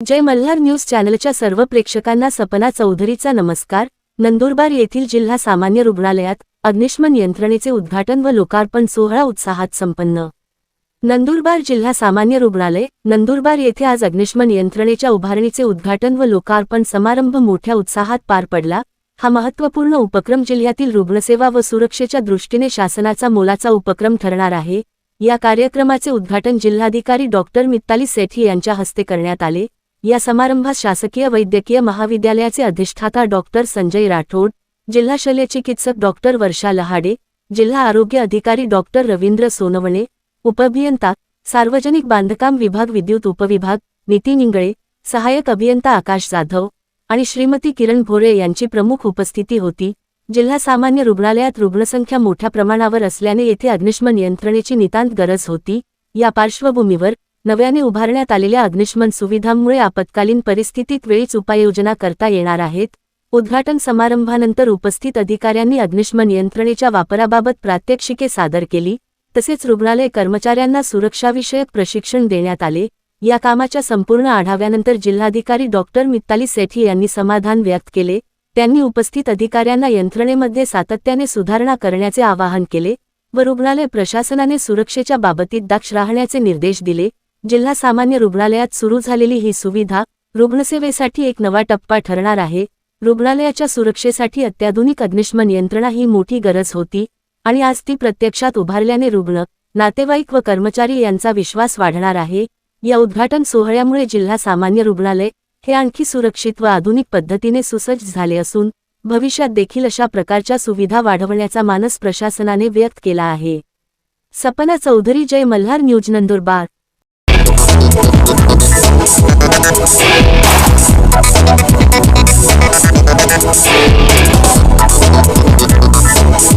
जय Malhar news चॅनलच्या सर्व प्रेक्षकांना सपना चौधरीचा नमस्कार. नंदुरबार येथील जिल्हा सामान्य रुग्णालयात अग्निशमन यंत्रणेचे उद्घाटन व लोकार्पण सोहळा उत्साहात संपन्न. नंदुरबार जिल्हा सामान्य रुग्णालय नंदुरबार येथे आज अग्निशमन यंत्रणेच्या उभारणीचे उद्घाटन व लोकार्पण समारंभ मोठ्या उत्साहात पार पडला. हा महत्त्वपूर्ण उपक्रम जिल्ह्यातील रुग्णसेवा व सुरक्षेच्या दृष्टीने शासनाचा मोलाचा उपक्रम ठरणार आहे. या कार्यक्रमाचे उद्घाटन जिल्हाधिकारी डॉक्टर मित्ताली सेठी यांच्या हस्ते करण्यात आले. या समारंभात शासकीय वैद्यकीय महाविद्यालयाचे अधिष्ठाता डॉक्टर संजय राठोड जिल्हा शल्यचिकित्सक डॉक्टर वर्षा लहाडे जिल्हा आरोग्य अधिकारी डॉक्टर रवींद्र सोनवणे उपअभियंता सार्वजनिक बांधकाम विभाग विद्युत उपविभाग नितीन इंगळे सहाय्यक अभियंता आकाश जाधव आणि श्रीमती किरण भोरे यांची प्रमुख उपस्थिती होती. जिल्हा सामान्य रुग्णालयात रुग्णसंख्या मोठ्या प्रमाणावर असल्याने येथे अग्निशमन यंत्रणेची नितांत गरज होती. या पार्श्वभूमीवर नव्याने उभारण्यात आलेल्या अग्निशमन सुविधांमुळे आपत्कालीन परिस्थितीत वेळीच उपाययोजना करता येणार आहेत. उद्घाटन समारंभानंतर उपस्थित अधिकाऱ्यांनी अग्निशमन यंत्रणेच्या वापराबाबत प्रात्यक्षिके सादर केली तसेच रुग्णालय कर्मचाऱ्यांना सुरक्षाविषयक प्रशिक्षण देण्यात आले. या कामाच्या संपूर्ण आढाव्यानंतर जिल्हाधिकारी डॉक्टर मित्ताली सेठी यांनी समाधान व्यक्त केले. त्यांनी उपस्थित अधिकाऱ्यांना यंत्रणेमध्ये सातत्याने सुधारणा करण्याचे आवाहन केले व रुग्णालय प्रशासनाने सुरक्षेच्या बाबतीत दाक्ष राहण्याचे निर्देश दिले. जिल्हा सामान्य रुग्णालयात सुरू झालेली ही सुविधा रुग्णसेवेसाठी एक नवा टप्पा ठरणार आहे. रुग्णालयाच्या सुरक्षेसाठी अत्याधुनिक अग्निशमन यंत्रणा ही मोठी गरज होती आणि आज ती प्रत्यक्षात उभारल्याने रुग्ण नातेवाईक व कर्मचारी यांचा विश्वास वाढणार आहे. या उद्घाटन सोहळ्यामुळे जिल्हा सामान्य रुग्णालय हे आणखी सुरक्षित व आधुनिक पद्धतीने सुसज्ज झाले असून भविष्यात देखील अशा प्रकारच्या सुविधा वाढवण्याचा मानस प्रशासनाने व्यक्त केला आहे. सपना चौधरी जय मल्हार न्यूज नंदुरबार.